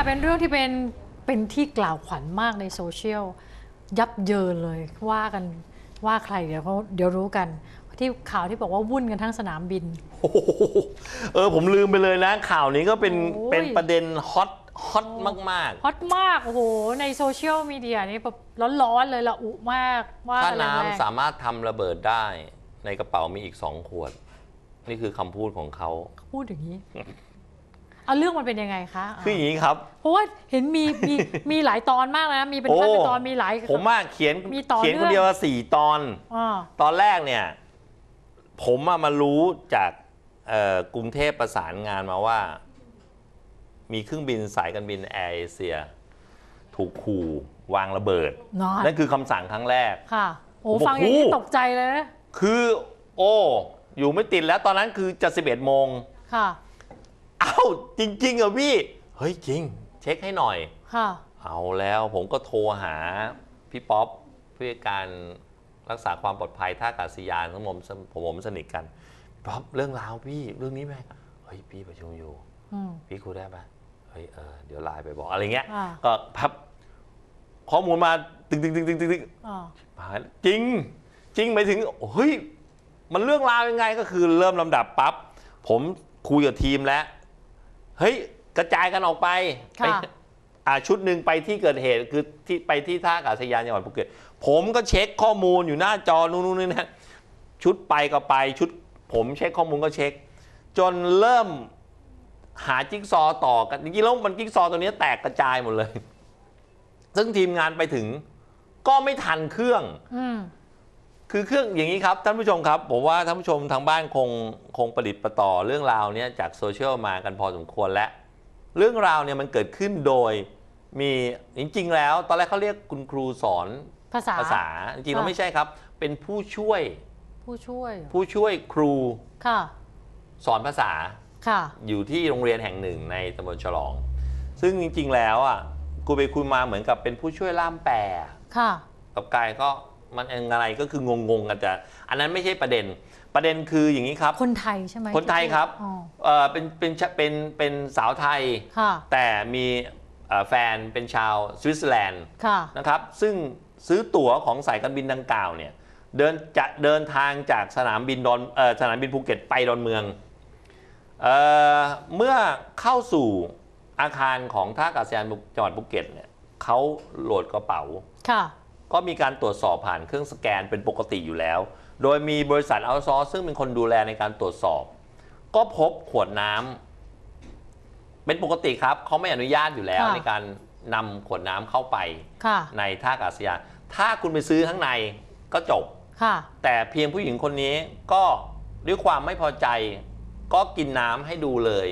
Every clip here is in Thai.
าวต่อไปค่ะเป็นเรื่องที่เป็นเป็นที่กล่าวขวัญมากในโซเชียลยับเยินเลยว่ากันว่าใครเดี๋ยวเขาเดี๋ยวรู้กัน ที่ข่าวที่บอกว่าวุ่นกันทั้งสนามบิน โอ้โหเออผมลืมไปเลยนะข่าวนี้ก็เป็นโอ้ย เป็นประเด็นฮอตฮอตมากฮอตมากโอ้โหในโซเชียลมีเดียนี่แบบร้อนๆเลยละอุมากว่าๆถ้ากันแรงน้ำสามารถทำระเบิดได้ ในกระเป๋ามีอีกสองขวด นี่คือคำพูดของเขาๆพูดอย่างนี้ เอาเรื่องมันเป็นยังไงคะคืออย่างนี้ครับ เพราะว่าเห็นมีมีมีหลายตอนมากนะมีเป็นโอ้ขั้นเป็นตอนมีหลาย ผมว่าเขียนมีต่อเขียนเนื่คองนเดียวว่าสี่ตอนอ่าตอนแรกเนี่ย ผมอะมารู้จากเอ่อกรุงเทพประสานงานมาว่า มีเครื่องบินสายการบินแอร์เอเชีย ถูกขู่วางระเบิดนอนนั่นคือคำสั่งครั้งแรกค่ะโอ้ผมบอกฟังอย่างนี้โอ้ตกใจเลยนะคือ โอ้ อยู่ไม่ติดแล้วตอนนั้นคือจะ11โมงค่ะเอ้าจริงๆเหรอพี่ เฮ้ยจริง เช็คให้หน่อย ค่ะ เอาแล้วผมก็โทรหาพี่ป๊อปผู้จัดการรักษาความปลอดภัยท่าอากาศยานของผมผมผมสนิทกันป๊อปเรื่องราวพี่เรื่องนี้ไหมเฮ้ยพี่ประชุมอยู่ อืม พี่คุยได้ปะเฮ้ยเออเดี๋ยวไลน์ไปบอกอะไรเงี้ย อ่า ก็พับข้อมูลมาตึงตึงตึงตึงตึงตึง อ่า หายจริงจริงไปถึงเฮ้ยมันเรื่องราวยังไงก็คือเริ่มลำดับปั๊บผมคุยกับทีมแล้ว เฮ้ยกระจายกันออกไปไปค่ะ อ่าชุดหนึ่งไปที่เกิดเหตุคือที่ไปที่ท่าอากาศยานจังหวัดภูเก็ตผมก็เช็คข้อมูลอยู่หน้าจอนู่นนู่นนี่นะชุดไปก็ไปชุด ผมเช็คข้อมูลก็เช็ค จนเริ่มหาจิ๊กซอว์ต่อกันจริงๆแล้วมันจิ๊กซอว์ตัวนี้แตกกระจายหมดเลย ซึ่งทีมงานไปถึงก็ไม่ทันเครื่อง อืม คือเครื่องอย่างนี้ครับท่านผู้ชมครับ ผมว่าท่านผู้ชมทางบ้านคงคงประดิษฐ์ประต่อเรื่องราวเนี้ยจากโซเชียลมากันพอสมควรแล้ว เรื่องราวเนี่ยมันเกิดขึ้นโดยมีจริง ๆ แล้ว ตอนแรกเขาเรียกคุณครูสอนภาษา ภาษาจริงๆแล้วค่ะไม่ใช่ครับ เป็นผู้ช่วย ผู้ช่วยเหรอผู้ช่วยครูค่ะ สอนภาษาค่ะ อยู่ที่โรงเรียนแห่งหนึ่งในตำบลฉลอง ซึ่งจริง ๆ แล้วอะกูไปคุยมาเหมือนกับเป็นผู้ช่วยล่ามแปลค่ะ กับกายก็ มันอะไรก็คืองงๆกันแต่อันนั้นไม่ใช่ประเด็นประเด็นคืออย่างนี้ครับ คนไทยใช่ไหมคนไทยครับอ๋อเออเป็นเป็นเป็นเป็นสาวไทยค่ะแต่มีเอ่อแฟนเป็นชาวสวิตเซอร์แลนด์ค่ะนะครับซึ่งซื้อตั๋วของสายการบินดังกล่าวเนี่ยเดินจะเดินทางจากสนามบินดอนเอ่อสนามบินภูเก็ตไปดอนเมืองเอ่อเมื่อเข้าสู่อาคารของท่าอากาศยานจังหวัดภูเก็ตเนี่ยเขาโหลดกระเป๋าค่ะ ก็มีการตรวจสอบผ่านเครื่องสแกนเป็นปกติอยู่แล้ว โดยมีบริษัทเอาซอร์ซึ่งเป็นคนดูแลในการตรวจสอบ ก็พบขวดน้ำเป็นปกติครับเขาไม่อนุญาตอยู่แล้วค่ะในการนำขวดน้ำเข้าไปค่ะในท่าอากาศยานถ้าคุณไปซื้อข้างในก็จบค่ะแต่เพียงผู้หญิงคนนี้ก็ด้วยความไม่พอใจ ก็กินน้ำให้ดูเลย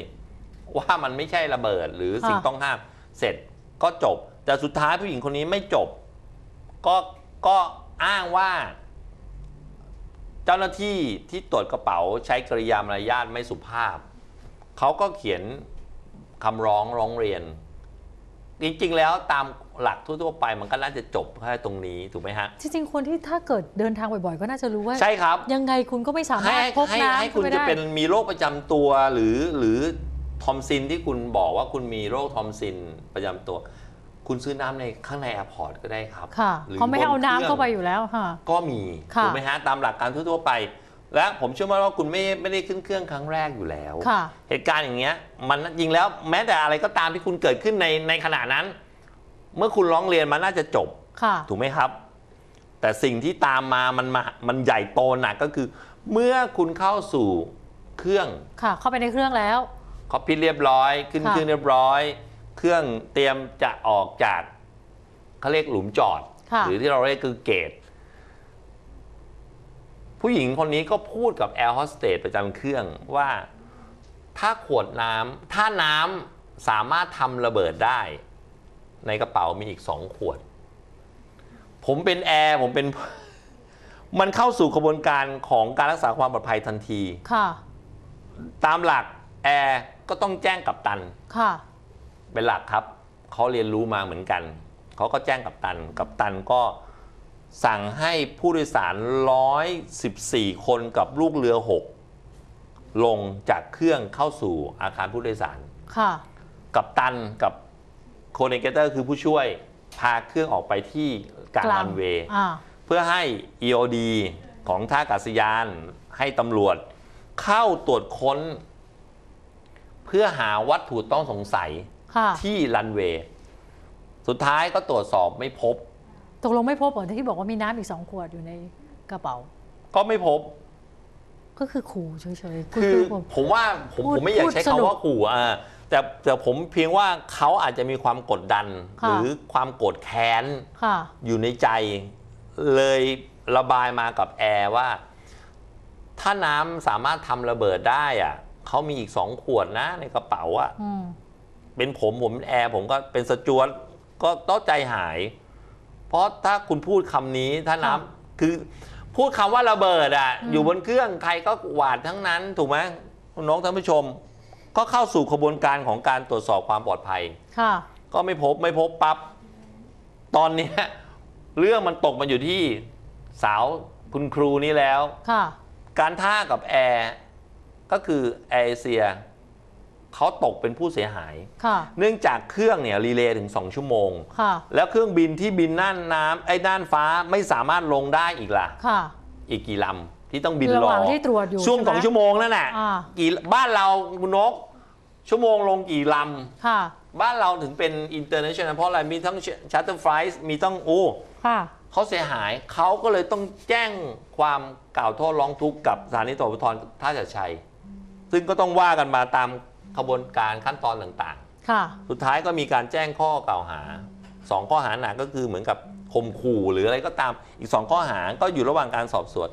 ว่ามันไม่ใช่ระเบิดหรือสิ่งค่ะต้องห้าม เสร็จก็จบ แต่สุดท้ายผู้หญิงคนนี้ไม่จบ ก็ก็อ้างว่า เจ้าหน้าที่ที่ตรวจกระเป๋าใช้กริยามารยาทไม่สุภาพ เขาก็เขียนคำร้องร้องเรียน จริง ๆ แล้วตามหลักทั่วๆไปมันก็น่าจะจบแค่ตรงนี้ถูกไหมฮะ จริงๆ คนที่ถ้าเกิดเดินทางบ่อยๆ ก็น่าจะรู้ว่า ใช่ครับ ยังไงคุณก็ไม่สาให้มารถพกให้น้ำให้คุณข้าจะไได้เป็นมีโรคประจำตัวหรือหรือทอมซินที่คุณบอกว่าคุณมีโรคทอมซินประจำตัว คุณซื้อน้ำในข้างในแอร์พอร์ตก็ได้ครับค่ะหรือเขาไม่ให้เอาบนน้ำเครื่องเข้าไปอยู่แล้วค่ะ ก็มีค่ะ ถูกไหมฮะตามหลักการทั่วๆไป และผมเชื่อมั่นว่าคุณไม่ไม่ได้ขึ้นเครื่องครั้งแรกอยู่แล้ว ค่ะ เหตุการณ์อย่างเงี้ยมันจริงแล้วแม้แต่อะไรก็ตามที่คุณเกิดขึ้นในในขณะนั้น เมื่อคุณร้องเรียนมันน่าจะจบ ค่ะ ถูกไหมครับ แต่สิ่งที่ตามมามันมามันใหญ่โตหนักก็คือ เมื่อคุณเข้าสู่เครื่องค่ะ เข้าไปในเครื่องแล้ว คอปปี้เรียบร้อย ขึ้นค่ะ เครื่องเรียบร้อย เครื่องเตรียมจะออกจากเขาเรียกหลุมจอด ค่ะ หรือที่เราเรียกคือเกต ผู้หญิงคนนี้ก็พูดกับแอร์โฮสเตสประจำเครื่องว่า ถ้าขวดน้ำถ้าน้ำสามารถทำระเบิดได้ ในกระเป๋ามีอีกสองขวด ผมเป็นแอร์ผมเป็น มันเข้าสู่กระบวนการของการรักษาความปลอดภัยทันที ค่ะ ตามหลักแอร์ก็ต้องแจ้งกับตัน ค่ะ เป็นหลักครับ เขาเรียนรู้มาเหมือนกัน เขาก็แจ้งกับตัน กับตันก็สั่งให้ผู้โดยสาร 114 คนกับลูกเรือ 6 ลงจากเครื่องเข้าสู่อาคารผู้โดยสาร ค่ะ กับตันกับโคเนเกเตอร์คือผู้ช่วยพาเครื่องออกไปที่กลางรันเวย์ อ่า เพื่อให้ EOD ของท่าอากาศยานให้ตำรวจ เข้าตรวจค้น เพื่อหาวัตถุต้องสงสัยค่ะ ที่รันเวย์สุดท้ายก็ตรวจสอบไม่พบ ตกลงไม่พบเหรอที่บอกว่ามีน้ำอีกสองขวดอยู่ในกระเป๋า ก็ไม่พบ ก็คือขู่เฉยๆคือผมผมว่าผมพูดผมไม่อยากใช้พูดสนุคำกว่าขู่อะแต่แต่ผมเพียงว่าเขาอาจจะมีความกดดันค่ะหรือความโกรธแค้นค่ะอยู่ในใจ เลยระบายมากับแอร์ว่า ถ้าน้ำสามารถทำระเบิดได้อะเขามีอีกสองขวดนะในกระเป๋าอะอืม เป็นผมผมเป็นแอร์ผมก็เป็นสจวตก็ต้องใจหาย เพราะถ้าคุณพูดคำนี้ถ้าน้ำคือพูดคำว่าระเบิดอะ อยู่บนเครื่องใครก็หวาดทั้งนั้นถูกไหมคุณน้องท่านผู้ชม ก็เข้าสู่ขบวนการของการตรวจสอบความปลอดภัยค่ะ ก็ไม่พบไม่พบปับ๊บตอนเนี้ยเรื่องมันตกมาอยู่ที่สาวคุณครูนี้แล้ว ค่ะ การท่ากับแอร์ก็คือแอร์เอเชีย เขาตกเป็นผู้เสียหายค่ะเนื่องจากเครื่องเนี่ยรีเลย์ถึง 2 ชั่วโมงค่ะแล้วเครื่องบินที่บินน่านน้ำไอ้น่านฟ้าไม่สามารถลงได้อีกล่ะค่ะอีกกี่ลำที่ต้องบินระรหอว่างที่ตรวจอยู่ช่วงใช่ไหมสองชั่วโมงนั่นแหละอ่ากี่บ้านเราคุณนก ชั่วโมงลงกี่ลำค่ะบ้านเราถึงเป็น international เพราะอะไรมีทั้ง charter flight มีต้องโอ้ค่ะเขาเสียหายเขาก็เลยต้องแจ้งความกล่าวโทษร้องทุกข์กับสถานีตำรวจภูธรท่าชัดชัยซึ่งก็ต้องว่ากันมาตาม ขบวนการขั้นตอนต่างค่ะ ๆ สุดท้ายก็มีการแจ้งข้อกล่าวหาสองข้อหาหนักก็คือเหมือนกับข่มขู่หรืออะไรก็ตามอีกสองข้อหาก็อยู่ระหว่างการสอบสวน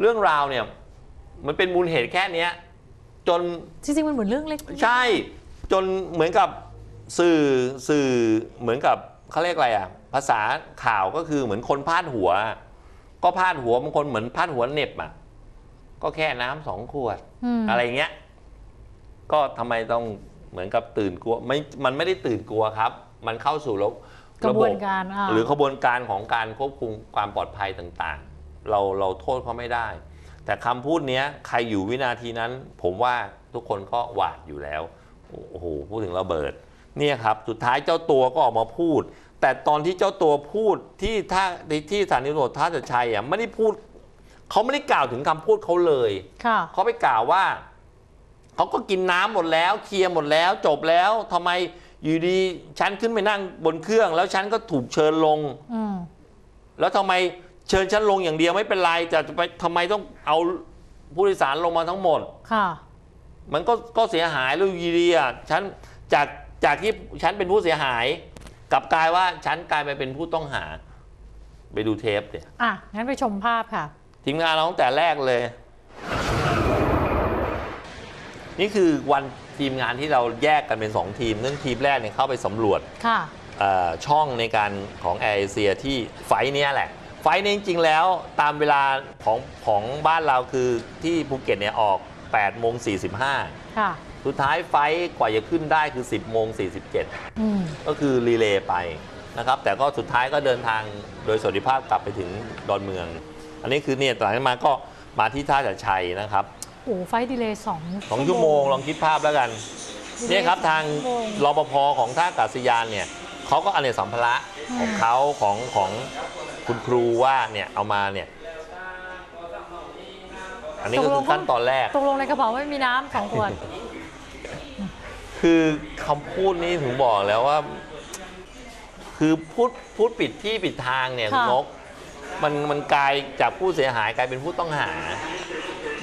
เรื่องราวเนี่ยมันเป็นมูลเหตุแค่เนี้ยจน จริงๆ มันเหมือนเรื่องเล็กใช่จนเหมือนกับสื่อสื่อเหมือนกับเขาเรียกอะไรอะภาษาข่าวก็คือเหมือนคนพาดหัว ก็พาดหัวบางคนเหมือนพาดหัวเหน็บอะก็แค่น้ำสองขวดอืมอะไรเงี้ย ก็ทำไมต้องเหมือนกับตื่นกลัวไม่มันไม่ได้ตื่นกลัวครับ มันเข้าสู่ระกระบวนการอ่า หรือขบวนการของการควบคุมความปลอดภัยต่างๆ เราเราโทษเขาไม่ได้ แต่คำพูดเนี้ยใครอยู่วินาทีนั้น ผมว่าทุกคนก็หวาดอยู่แล้ว โอ้โหพูดถึงระเบิด เนี่ยครับ สุดท้ายเจ้าตัวก็ออกมาพูด แต่ตอนที่เจ้าตัวพูดที่ท่าที่สถานีตำรวจท่าจะชัยอะไม่ได้พูดเขาไม่ได้กล่าวถึงคำพูดเขาเลย ค่ะ เขาไปกล่าวว่า เขาก็กินน้ำหมดแล้วเคลียร์หมดแล้วจบแล้วทำไมอยู่ดีฉันขึ้นไปนั่งบนเครื่อง แล้วฉันก็ถูกเชิญลงอืมแล้วทำไมเชิญฉันลงอย่างเดียวไม่เป็นไรแต่จะไปทำไมต้องเอาผู้โดยสารลงมาทั้งหมด ค่ะ มันก็ก็เสียหายแล้วอยู่ดีอะฉันจากจากที่ฉันเป็นผู้เสียหายกลับกลายว่าฉันกลายไปเป็นผู้ต้องหา ไปดูเทปเนี่ยอะงั้นไปชมภาพค่ะ ทีมงานเราตั้งแต่แรกเลย นี่คือวันทีมงานที่เราแยกกันเป็น 2 ทีมซึ่งทีมแรกเนี่ยเข้าไปสำรวจค่ะ เอ่อช่องในการของแอร์เอเชียที่ไฟล์เนี้ยแหละ ไฟล์นี้จริงๆแล้วตามเวลาของของบ้านเราคือที่ภูเก็ตเนี่ยออก8โมง45 ค่ะ สุดท้ายไฟล์กว่าจะขึ้นได้คือ 10โมง47 อืม ก็คือรีเลย์ไปนะครับ แต่ก็สุดท้ายก็เดินทางโดยสวัสดิภาพกลับไปถึงดอนเมือง อันนี้คือเนี่ยหลังจากนั้นมาก็มาที่ท่าจะชัยนะครับ โอ้ไฟดีเลย์สองสองชั่วโมงลองคิดภาพแล้วกันเนี่ยครับทางชั่วโมงรปภของท่าอากาศยานเนี่ยเขาก็เอาเนี่ยสัมภาระอืมของเขาของของคุณครูว่าเนี่ยเอามาเนี่ยอันนี้ก็คือขั้นตอนแรกตกลงในกระเป๋าไม่มีน้ำสองขวดคือคำพูดนี้ถึงบอกแล้วว่า คือพูดพูดปิดที่ปิดทางเนี่ยคุณค่ะนก มันมันกลายจากผู้เสียหายกลายเป็นผู้ต้องหา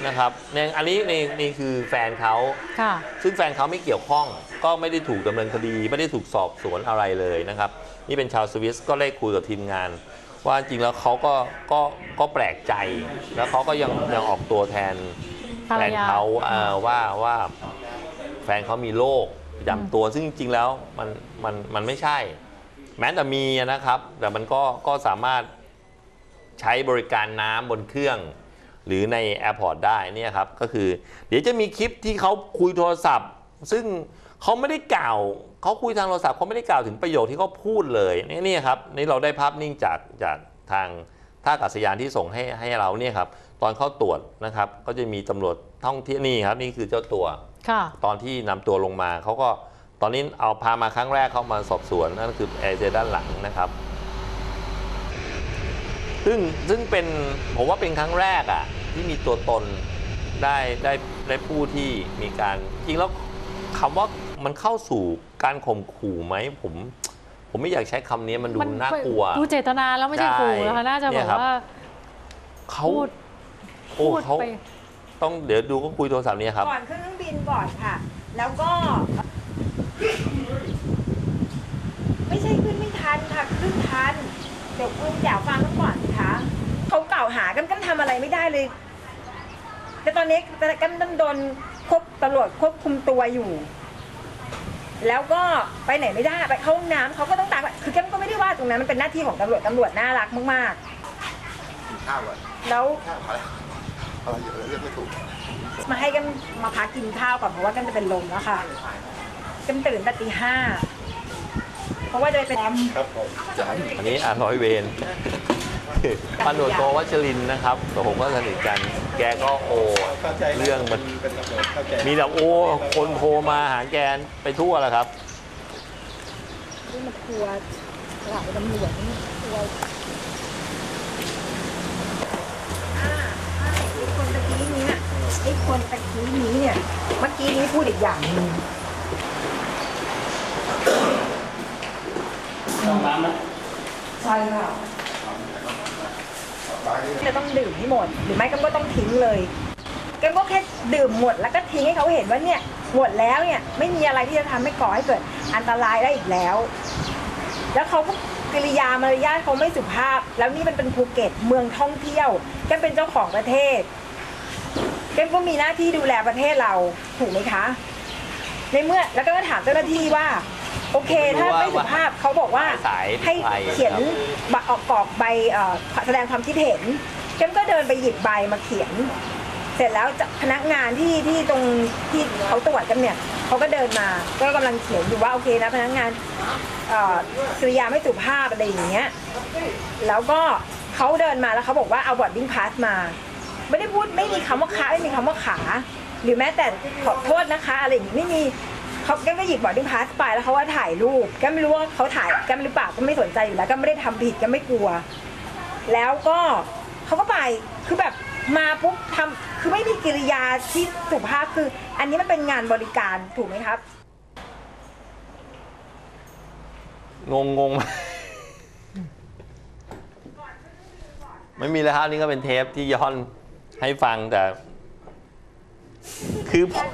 นะครับเนี่ยอันนี้นี่นี่คือแฟนเขาค่ะ ซึ่งแฟนเขาไม่เกี่ยวข้อง ก็ไม่ได้ถูกดำเนินคดี ไม่ได้ถูกสอบสวนอะไรเลยนะครับ นี่เป็นชาวสวิสก็ได้คุยกับทีมงาน ว่าจริงแล้วเขาก็ก็ก็แปลกใจ แล้วเขาก็ยังยังออกตัวแทนภรแฟรนยา เขาเอ่อว่าว่าแฟนเขามีโรคประจำตัวซึ่งจริงๆแล้วมันมันมันไม่ใช่ แม้แต่มีนะครับ แต่มันก็ก็สามารถใช้บริการน้ำบนเครื่อง หรือในแอร์พอร์ตได้เนี่ยครับก็คือ เดี๋ยวจะมีคลิปที่เขาคุยโทรศัพท์ ซึ่งเขาไม่ได้กล่าวเขาคุยทางโทรศัพท์เขาไม่ได้กล่าวถึงประโยคที่เขาพูดเลยนี่นี่ครับนี่เราได้ภาพนิ่งจากจากทางท่าอากาศยานที่ส่งให้ให้เราเนี่ยครับตอนเข้าตรวจนะครับก็จะมีตำรวจท่องเที่ยวนี่ครับนี่คือเจ้าตัวค่ะตอนที่นำตัวลงมาเขาก็ตอนนี้เอาพามาครั้งแรกเข้ามาสอบสวนนั่นคือแอร์เจด้านหลังนะครับ ซึ่งซึ่งเป็นผมว่าเป็นครั้งแรกอะที่มีตัวตนได้ได้ได้ผู้ที่มีการจริงแล้วคำว่ามันเข้าสู่การข่มขู่ไหมผมผมไม่อยากใช้คำนี้มันดูน่ากลัวดูเจตนาแล้วไม่ใช่ใช่ขู่นะคะน่าจะเนี่แบยบครับว่าเขาพูดโอ้พูดเขาไปต้องเดี๋ยวดูก็คุยโทรศัพท์นี้ครับ ก่อนขึ้นเครื่องบินก่อนค่ะ แล้วก็ ไม่ใช่ขึ้นไม่ทันค่ะขึ้นทัน เดี๋ยวคุณอยากฟังกันก่อนสิคะเขากล่าวหากันกันทำอะไรไม่ได้เลย แต่ตอนนี้กันกันโดนควบตำรวจควบคุมตัวอยู่ แล้วก็ไปไหนไม่ได้ไปเข้าห้องน้ำเขาก็ต้องตามคือกันก็ไม่ได้ว่าตรงนั้นมันเป็นหน้าที่ของตำรวจตำรวจน่ารักมากกินข้าวก่อนๆ แล้ว ข้าวอะไรอะไรอยู่เรียกไม่ถูก มาให้กันมาพักกินข้าวก่อนเพราะว่ากันจะเป็นลมแล้วค่ะกันตื่นแต่ตีห้า เพราะว่าจะไปเป็นครับผมจานอันนี้อาร้อยเวรพันตำรวจโทวัชรินทร์นะครับแต่ผมก็สนิทกัน แกก็โอเข้าใจเรื่องมัน เป็นตำรวจเข้าใจมีแต่โอ้ คนโทรมาหาแกนไปทั่วแหละครับที่มันกลัวหลายตำรวจนี่กลัวอ่าใช่ไอ้คนตะกี้นี้น่ะไอ้คนตะกี้นี้เนี่ย เมื่อกี้นี้พูดอีกอย่างหนึ่ง ใช่ค่ะจะต้องดื่มให้หมด หรือไม่ก็ต้องทิ้งเลยกันก็แค่ดื่มหมดแล้วก็ทิ้งให้เขาเห็นว่าเนี่ยหมดแล้วเนี่ยไม่มีอะไรที่จะทำให้ก่อให้เกิดอันตรายได้อีกแล้ว แล้วเขาก็กิริยามารยาทเขาไม่สุภาพ แล้วนี่มันเป็นภูเก็ตเมืองท่องเที่ยวแกเป็นเจ้าของประเทศแกก็มีหน้าที่ดูแลประเทศเราถูกไหมคะ ในเมื่อแล้วก็ถามเจ้าหน้าที่ว่า โอเคถ้าไม่สุภาพเขาบอกว่าสายให้ไฟเขียนครับบะออกกรอกใบเอ่อแสดงความคิดเห็นแกมก็เดินไปหยิบใบมาเขียน เสร็จแล้วจะพนักงานที่ที่ตรงที่เขาตรวจกันเนี่ยเขาก็เดินมาก็กำลังเขียนอยู่ว่าโอเคนะพนักงานเอ่อกริยาไม่สุภาพอะไรอย่างเงี้ยแล้วก็เขาเดินมาแล้วเขาบอกว่าเอาบอร์ดดิ้งพาสมา ไม่ได้พูดไม่มีคำว่าค้าไม่มีคำว่าขา หรือแม้แต่ขอโทษนะคะอะไรอย่างงี้ไม่มี เขาแกก็หยิบบอร์ดดิ้งพาสไปแล้วเขาว่าถ่ายรูปแกไม่รู้ว่าเขาถ่ายแกหรือเปล่าก็ไม่สนใจอยู่แล้วก็ไม่ได้ทำผิดก็ไม่กลัว แล้วก็เขาก็ไปคือแบบมาปุ๊บทำคือไม่มีกิริยาที่สุภาพคือ อันนี้มันเป็นงานบริการถูกไหมครับ งงงงไหมไม่มีแล้วครับนี่ก็เป็นเทปที่ย้อนให้ฟังแต่ คือผม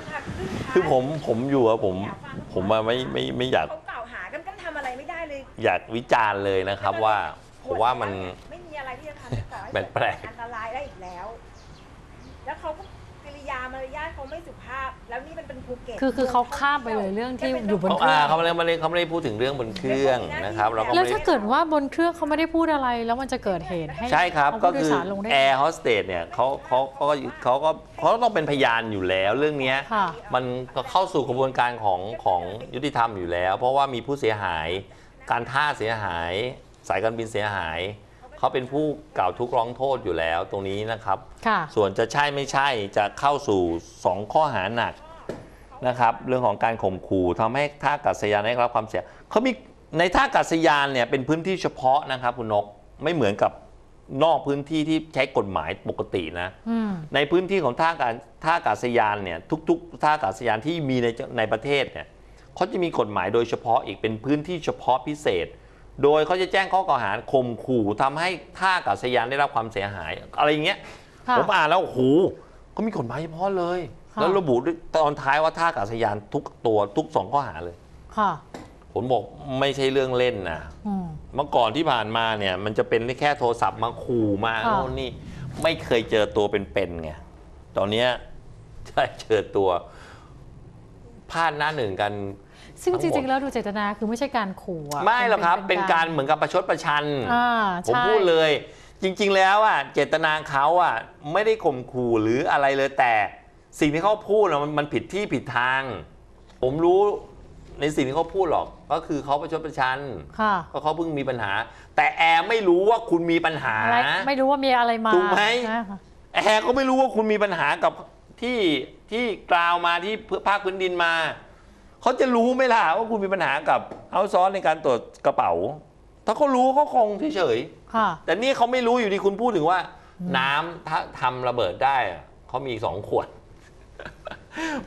คือผมผมอยู่อะผมผมมาไม่ไม่ไม่อยากเขากล่าวหากันกันทำอะไรไม่ได้เลย อยากวิจารณ์เลยนะครับว่าผมว่ามันไม่มีอะไรที่จะทำให้ก่อให้แปลกๆอันตรายได้อีกแล้ว แล้วเขาก็กิริ ยามารยาทเขาไม่สุภาพ แล้วนี่มันเป็นภูเก็ตคือคือเขาข้ามไปเลยเรื่องที่อยู่บน เขาเครื่อ่าองเขาไม่ได้ไม่ได้เขาไม่ได้พูดถึงเรื่องบนเครื่องนะครับเราก็แล้วไม่ถ้าได้เกิดว่าบนเครื่องเขาไม่ได้พูดอะไร แล้วมันจะเกิดเหตุให้ใช่ครับเอาก็ผู้โดคืยอสารลงได้แอร์โฮสเตสเนี่ยเขาเขาเขาก็เขาก็เขาต้องเป็นพยานอยู่แล้วเรื่องเนี้ยค่ะ มันก็เข้าสู่กระบวนการของของยุติธรรมอยู่แล้ว เพราะว่ามีผู้เสียหาย การท่าเสียหาย สายการบินเสียหาย เขาเป็นผู้กล่าวทุกข์ร้องโทษอยู่แล้วตรงนี้นะครับ ค่ะ ส่วนจะใช่ไม่ใช่จะเข้าสู่ 2 ข้อหาหนักนะครับ เรื่องของการข่มขู่ทำให้ท่าอากาศยานได้รับความเสียเขามีในท่าอากาศยานเนี่ยเป็นพื้นที่เฉพาะนะครับคุณนกไม่เหมือนกับนอกพื้นที่ที่ใช้กฎหมายปกตินะ อืม ในพื้นที่ของท่าอากาศท่าอากาศยานเนี่ยทุกๆ ท่าอากาศยานที่มีในในประเทศเนี่ยเขาจะมีกฎหมายโดยเฉพาะอีกเป็นพื้นที่เฉพาะพิเศษ โดยเขาจะแจ้งข้อกล่าวหาข่มขู่ทำให้ท่าอากาศยานได้รับความเสียหาย อะไรอย่างเงี้ยค่ะผมอ่านแล้วโอ้โหเขามีกฎหมายเฉพาะเลยค่ะแล้วระบุด้วยตอนท้ายว่าท่าอากาศยานทุกตัวทุกสองข้อหาเลยค่ะผมบอกไม่ใช่เรื่องเล่นนะอืมเมื่อก่อนที่ผ่านมาเนี่ย มันจะเป็นแค่โทรศัพท์มาขู่มาค่ะโน่นนี่ไม่เคยเจอตัวเป็นๆไงตอนเนี้ยได้เจอตัวพลาดหน้าหนึ่งกัน ซึ่งทั้จงหมดริงๆ แล้วดูเจตนาคือไม่ใช่การขู่อะไม่หรอกครับ เป็นการเหมือนกับประชดประชัน อ่าผมใช่ พูดเลย จริงๆแล้วอะเจตนาเขาอะไม่ได้ข่มขู่หรืออะไรเลยแต่สิ่งที่เขาพูดอะมันมันผิดที่ผิดทาง ผมรู้ในสิ่งที่เขาพูดหรอก ก็คือเขาประชดประชันค่ะ เพราะเขาเพิ่งมีปัญหา แต่แอร์ไม่รู้ว่าคุณมีปัญหา อะไรไม่รู้ว่ามีอะไรมาถูกไหม นะคะแอร์ก็ไม่รู้ว่าคุณมีปัญหากับที่ที่กล่าวมาที่ภาคพื้นดินมา เขาจะรู้ไหมล่ะว่าคุณมีปัญหากับเอาซอสในการตรวจกระเป๋า ถ้าเขารู้เขาคงเฉยๆค่ะแต่นี่เขาไม่รู้อยู่ดีคุณพูดถึงว่า น้ำถ้าทำระเบิดได้อะเขามีอีกสองขวด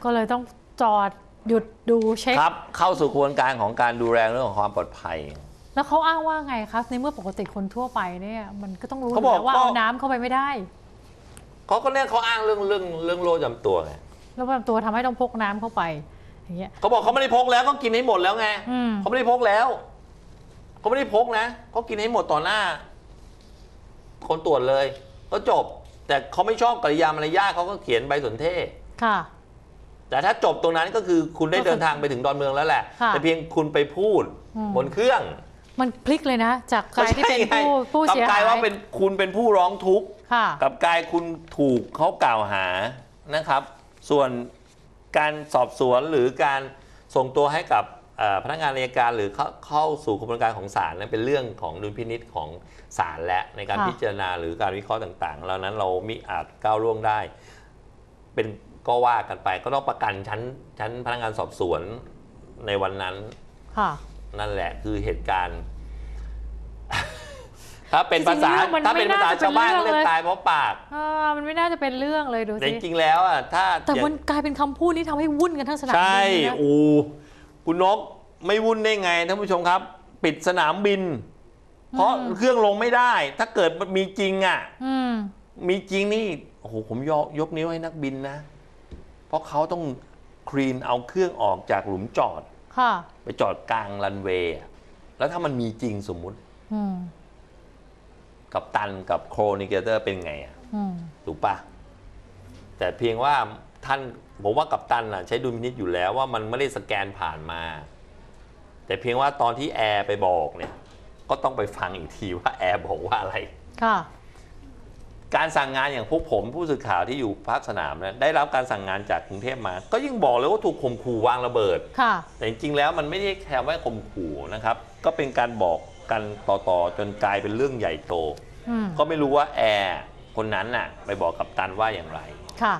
ก็เลยต้องจอดหยุดดูเช็ค ครับ เข้าสู่กระบวนการของการดูแลเรื่องของความปลอดภัย แล้วเขาอ้างว่าไงคะในเมื่อปกติคนทั่วไปเนี่ย มันก็ต้องรู้อเขายู่บอกแล้วว่าก็ เอาน้ำเข้าไปไม่ได้ เขาก็เนี่ยเขาอ้างเรื่องเรื่องเรื่องโรคประจำตัวไงแล้วแบบตัวทำให้ต้องพกน้ำเข้าไป อย่างเงี้ย เขาบอกเขาไม่ได้พกแล้วก็กินให้หมดแล้วไงอืม เขาไม่ได้พกแล้วเขาไม่ได้พกนะเขากินให้หมดต่อหน้า คนตรวจเลย ก็จบ แต่เขาไม่ชอบกริยามารยาทเขาก็เขียนใบสนเทศ ค่ะ แต่ถ้าจบตรงนั้นก็คือคุณได้ก็คือเดินทางไปถึงดอนเมืองแล้วแหละ ค่ะแต่เพียงคุณไปพูดอืม บนเครื่องมันพลิกเลยนะ จากกลายที่เป็นก็ใช่ผู้ไงผู้กลับเสียกลาหายยว่าเป็นคุณเป็นผู้ร้องทุกข์ ค่ะกลับกลายคุณถูกเขากล่าวหานะครับ ส่วน การสอบสวนหรือการส่งตัวให้กับเอ่อพนักงานอัยการหรือเข้าเข้าสู่กระบวนการของศาลนั้นเป็นเรื่องของดุลพินิษของศาลและในการค่ะ พิจารณาหรือการวิเคราะห์ต่างๆเหล่านั้นเรามิอาจก้าวล่วงได้ เป็นก็ว่ากันไปก็ต้องประกันชั้นชั้นพนักงานสอบสวนในวันนั้น ค่ะ นั่นแหละคือเหตุการณ์ ถ้าเป็นภาษาจริงๆเรื่องมันถ้าเป็นไม่ภาษาน่าจะเป็นชาวบ้านเรื่องเรียเลกยตายเพราะปากอ่ามันไม่น่าจะเป็นเรื่องเลยดูแต่สิ จริงๆแล้วอะถ้าแต่อย่างมันกลายเป็นคำพูดที่ทำให้วุ่นกันทั้งสนามใช่บินเลยนะอูคุณนกไม่วุ่นได้ไงท่านผู้ชมครับ ปิดสนามบิน เพราะเครื่องลงไม่ได้ ถ้าเกิดมันมีจริงอะ อืม มีจริงนี่โอ้โหผมยกยกนิ้วให้นักบินนะ เพราะเขาต้องคลีนเอาเครื่องออกจากหลุมจอด ค่ะ ไปจอดกลางรันเวย์อะแล้วถ้ามันมีจริงสมมุติ อืม กับตันกับโครนิเกเตอร์เป็นไงอะอืมถูกปะแต่เพียงว่าท่านผมว่ากับตันอะใช้ดุลพินิจอยู่แล้วว่ามันไม่ได้สแกนผ่านมา แต่เพียงว่าตอนที่แอร์ไปบอกเนี่ย ก็ต้องไปฟังอีกทีว่าแอร์บอกว่าอะไรค่ะการสั่งงานอย่างพวกผมผู้สื่อข่าวที่อยู่ภาคสนามนะได้รับการสั่งงานจากกรุงเทพมา ก็ยิ่งบอกเลยว่าถูกข่มขู่วางระเบิดค่ะแต่จริงๆแล้วมันไม่ได้แค่ว่าข่มขู่นะครับ ก็เป็นการบอก กันต่อๆจนกลายเป็นเรื่องใหญ่โตอืมก็ไม่รู้ว่าแอร์คนนั้นน่ะ ไปบอกกับตันว่าอย่างไร ค่ะ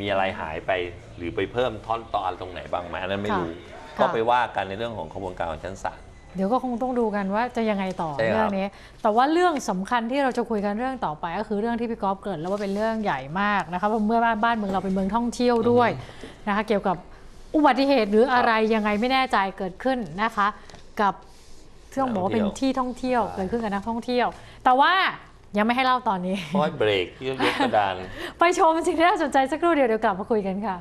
มีอะไรหายไปหรือไปเพิ่มท่อนตอนตรงไหนบ้างไหมอันนั้นไม่รู้ค่ะก็ไปว่ากันในเรื่องของขบวนการของชั้นศาลเดี๋ยวก็คงต้องดูกันว่าจะยังไงต่อใช่ครับเรื่องนี้ แต่ว่าเรื่องสำคัญที่เราจะคุยกันเรื่องต่อไป ก็คือเรื่องที่พี่กอฟเกริดแล้วว่าเป็นเรื่องใหญ่มากนะคะเพราะเมื่อบ้านบ้านเมืองเราเป็นเมืองท่องเที่ยวด้วยนะคะ เกี่ยวกับอุบัติเหตุหรืออะไรยังไงไม่แน่ใจเกิดขึ้นนะคะ กับ ต้องบอกว่าเป็นที่ท่องเที่ยวเกิดขึ้นกับนักท่องเที่ยว แต่ว่ายังไม่ให้เล่าตอนนี้เพราะให้เบรกยกกระดาน ไปชมสิ่งที่น่าสนใจสักครู่เดียวเดี๋ยวกลับมาคุยกันค่ะ